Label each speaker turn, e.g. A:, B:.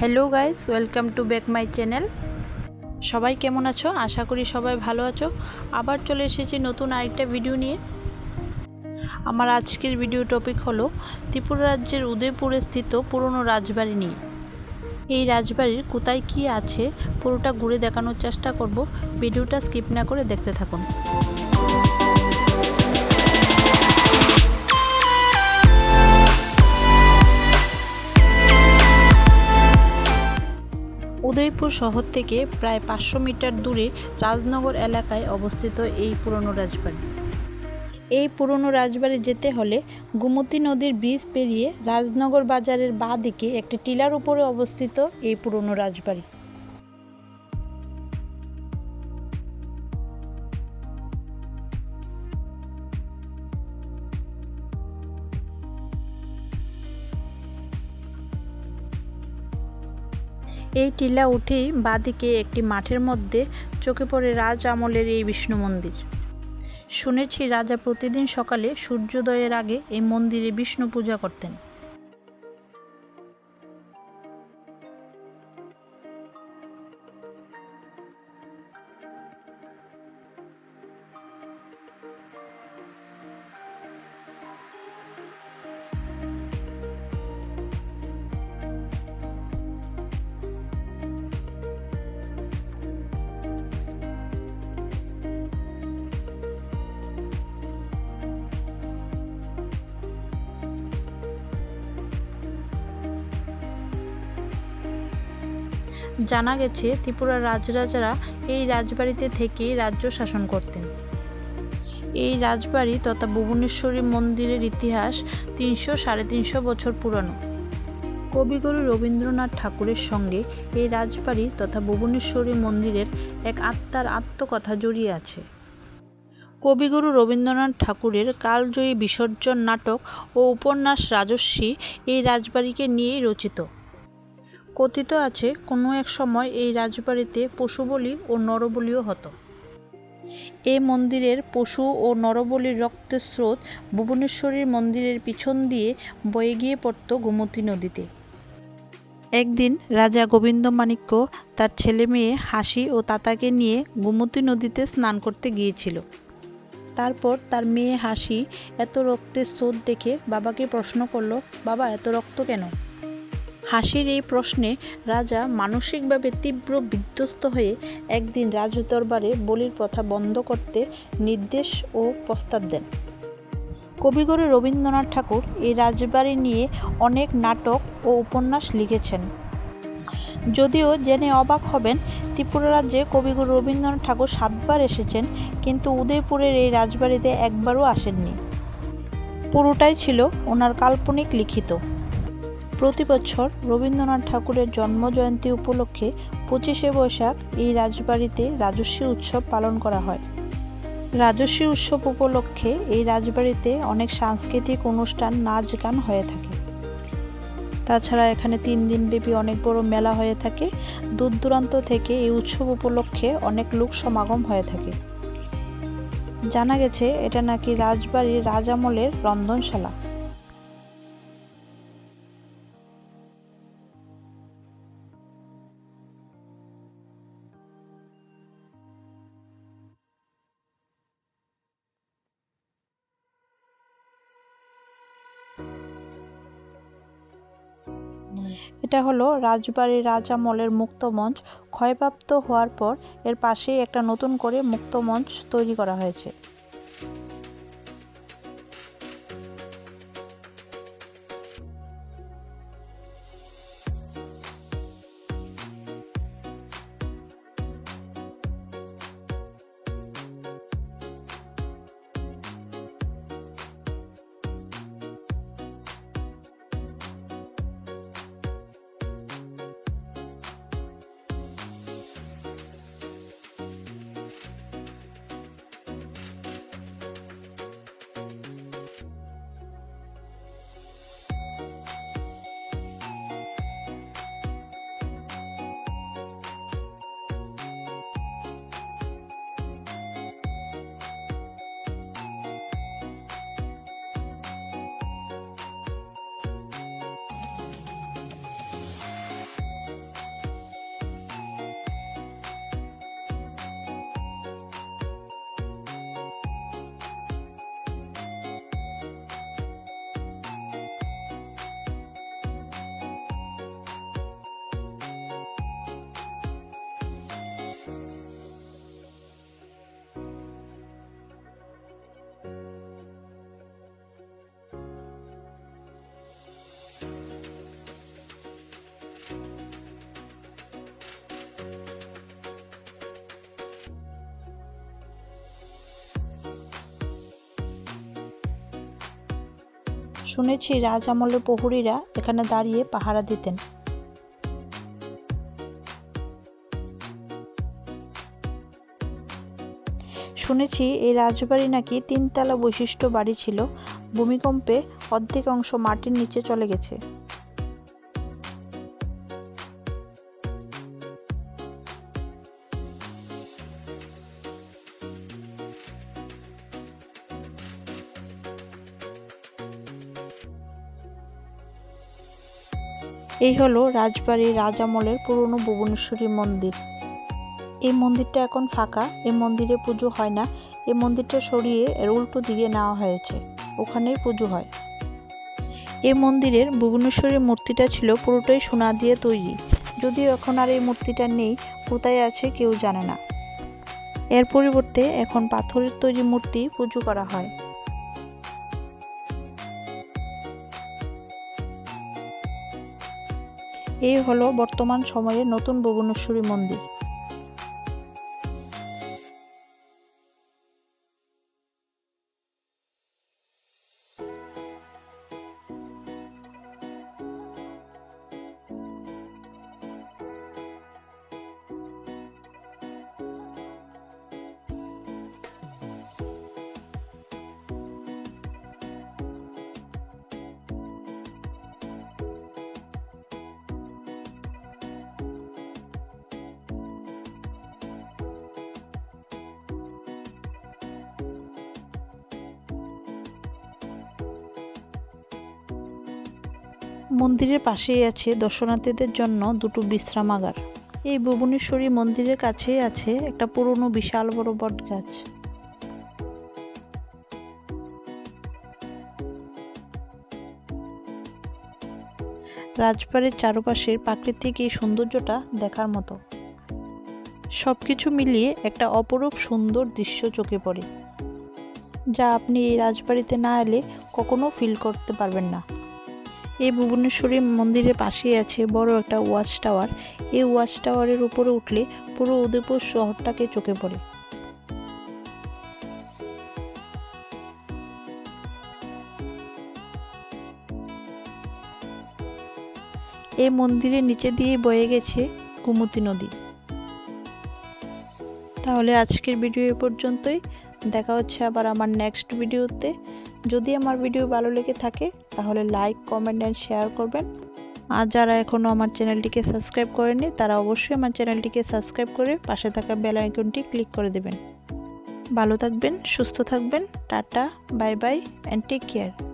A: Hello guys welcome to back my channel সবাই কেমন আছো? আশা করি সবাই ভালো আছো। আবার চলে এসেছি নতুন আরেকটা ভিডিও নিয়ে। আমার আজকের ভিডিও টপিক হলো ত্রিপুরা রাজ্যের উদয়পুরে স্থিত পুরনো রাজবাড়ি নিয়ে। এই রাজবাড়ির কোথায় কী আছে, পুরোটা ঘুরে দেখানোর চেষ্টা করব। ভিডিওটা স্কিপ না করে দেখতে থাকুন। উদয়পুর শহর থেকে প্রায় পাঁচশো মিটার দূরে রাজনগর এলাকায় অবস্থিত এই পুরনো রাজবাড়ি। এই পুরনো রাজবাড়ি যেতে হলে গোমতী নদীর ব্রিজ পেরিয়ে রাজনগর বাজারের বাঁ দিকে একটি টিলার উপরে অবস্থিত এই পুরনো রাজবাড়ি। এই টিলা উঠেই বাদিকে একটি মাঠের মধ্যে চোখে পড়ে রাজ আমলের এই বিষ্ণু মন্দির। শুনেছি রাজা প্রতিদিন সকালে সূর্যোদয়ের আগে এই মন্দিরে বিষ্ণু পূজা করতেন। জানা গেছে ত্রিপুরার রাজরাজারা এই রাজবাড়িতে থেকেই রাজ্য শাসন করতেন। এই রাজবাড়ি তথা ভুবনেশ্বরী মন্দিরের ইতিহাস তিনশো সাড়ে তিনশো বছর পুরনো। কবিগুরু রবীন্দ্রনাথ ঠাকুরের সঙ্গে এই রাজবাড়ি তথা ভুবনেশ্বরী মন্দিরের এক আত্মার আত্মকথা জড়িয়ে আছে। কবিগুরু রবীন্দ্রনাথ ঠাকুরের কালজয়ী বিসর্জন নাটক ও উপন্যাস রাজস্বী এই রাজবাড়িকে নিয়েই রচিত। কথিত আছে, কোনো এক সময় এই রাজবাড়িতে পশু বলি ও নরবলিও হতো। এই মন্দিরের পশু ও নরবলির রক্তের স্রোত ভুবনেশ্বরীর মন্দিরের পিছন দিয়ে বয়ে গিয়ে পড়ত গোমতী নদীতে। একদিন রাজা গোবিন্দ মাণিক্য তার ছেলে মেয়ে হাসি ও তাতাকে নিয়ে গোমতী নদীতে স্নান করতে গিয়েছিল। তারপর তার মেয়ে হাসি এত রক্তের স্রোত দেখে বাবাকে প্রশ্ন করল, বাবা, এত রক্ত কেন? হাসির এই প্রশ্নে রাজা মানসিকভাবে তীব্র বিধ্বস্ত হয়ে একদিন রাজদরবারে বলির প্রথা বন্ধ করতে নির্দেশ ও প্রস্তাব দেন। কবিগুরু রবীন্দ্রনাথ ঠাকুর এই রাজবাড়ি নিয়ে অনেক নাটক ও উপন্যাস লিখেছেন। যদিও জেনে অবাক হবেন, ত্রিপুরা রাজ্যে কবিগুরু রবীন্দ্রনাথ ঠাকুর সাতবার এসেছেন, কিন্তু উদয়পুরের এই রাজবাড়িতে একবারও আসেননি। পুরোটাই ছিল ওনার কাল্পনিক লিখিত। প্রতি বছর রবীন্দ্রনাথ ঠাকুরের জন্মজয়ন্তী উপলক্ষে পঁচিশে বৈশাখ এই রাজবাড়িতে রাজস্বী উৎসব পালন করা হয়। রাজস্বী উৎসব উপলক্ষে এই রাজবাড়িতে অনেক সাংস্কৃতিক অনুষ্ঠান নাচ গান হয়ে থাকে। তাছাড়া এখানে তিন দিন দিনব্যাপী অনেক বড় মেলা হয়ে থাকে। দূর দূরান্ত থেকে এই উৎসব উপলক্ষে অনেক লোক সমাগম হয়ে থাকে। জানা গেছে, এটা নাকি রাজবাড়ির রাজামলের রন্ধনশালা। এটা হলো রাজবাড়ির রাজামলের মুক্তমঞ্চ ক্ষয়প্রাপ্ত হওয়ার পর এর পাশেই একটা নতুন করে মুক্তমঞ্চ তৈরি করা হয়েছে। শুনেছি রাজ আমলের প্রহরীরা এখানে দাঁড়িয়ে পাহারা দিতেন। শুনেছি এই রাজবাড়ি নাকি তিনতলা বৈশিষ্ট্য বাড়ি ছিল। ভূমিকম্পে অর্ধেক অংশ মাটির নিচে চলে গেছে। এই হলো রাজবাড়ির রাজামলের পুরনো ভুবনেশ্বরী মন্দির। এই মন্দিরটা এখন ফাঁকা, এই মন্দিরে পুজো হয় না, এই মন্দিরটা সরিয়ে এর উল্টো দিকে নেওয়া হয়েছে, ওখানেই পুজো হয়। এই মন্দিরের ভুবনেশ্বরী মূর্তিটা ছিল পুরোটাই সোনা দিয়ে তৈরি, যদিও এখন আর এই মূর্তিটা নেই, কোথায় আছে কেউ জানে না। এর পরিবর্তে এখন পাথরের তৈরি মূর্তি পুজো করা হয়। এই হলো বর্তমান সময়ে নতুন ভুবনেশ্বরী মন্দির। মন্দিরের পাশেই আছে দর্শনার্থীদের জন্য দুটো বিশ্রামাগার। এই ভুবনেশ্বরী মন্দিরের কাছেই আছে একটা পুরনো বিশাল বড় বট গাছ রাজবাড়ির চারপাশের প্রাকৃতিক এই সৌন্দর্যটা দেখার মতো। সব কিছু মিলিয়ে একটা অপরূপ সুন্দর দৃশ্য চোখে পড়ে, যা আপনি এই রাজবাড়িতে না এলে কখনো ফিল করতে পারবেন না। এই ভুবনেশ্বরী মন্দিরের পাশেই আছে বড় একটা ওয়াচ টাওয়ার। এই ওয়াচ টাওয়ারের উপরে উঠলে পুরো উদয়পুর শহরটাকে চোখে পড়ে। এই মন্দিরের নিচে দিয়ে বয়ে গেছে কুমতি নদী। তাহলে আজকের ভিডিও এ পর্যন্তই। দেখা হচ্ছে আবার আমার নেক্সট ভিডিওতে যদি আমার ভিডিও ভালো লেগে থাকে তাহলে লাইক কমেন্ট অ্যান্ড শেয়ার করবেন। আর যারা এখনও আমার চ্যানেলটিকে সাবস্ক্রাইব করেনি তারা অবশ্যই আমার চ্যানেলটিকে সাবস্ক্রাইব করে পাশে থাকা বেল আইকনটি ক্লিক করে দেবেন। ভালো থাকবেন, সুস্থ থাকবেন, tata bye bye and take care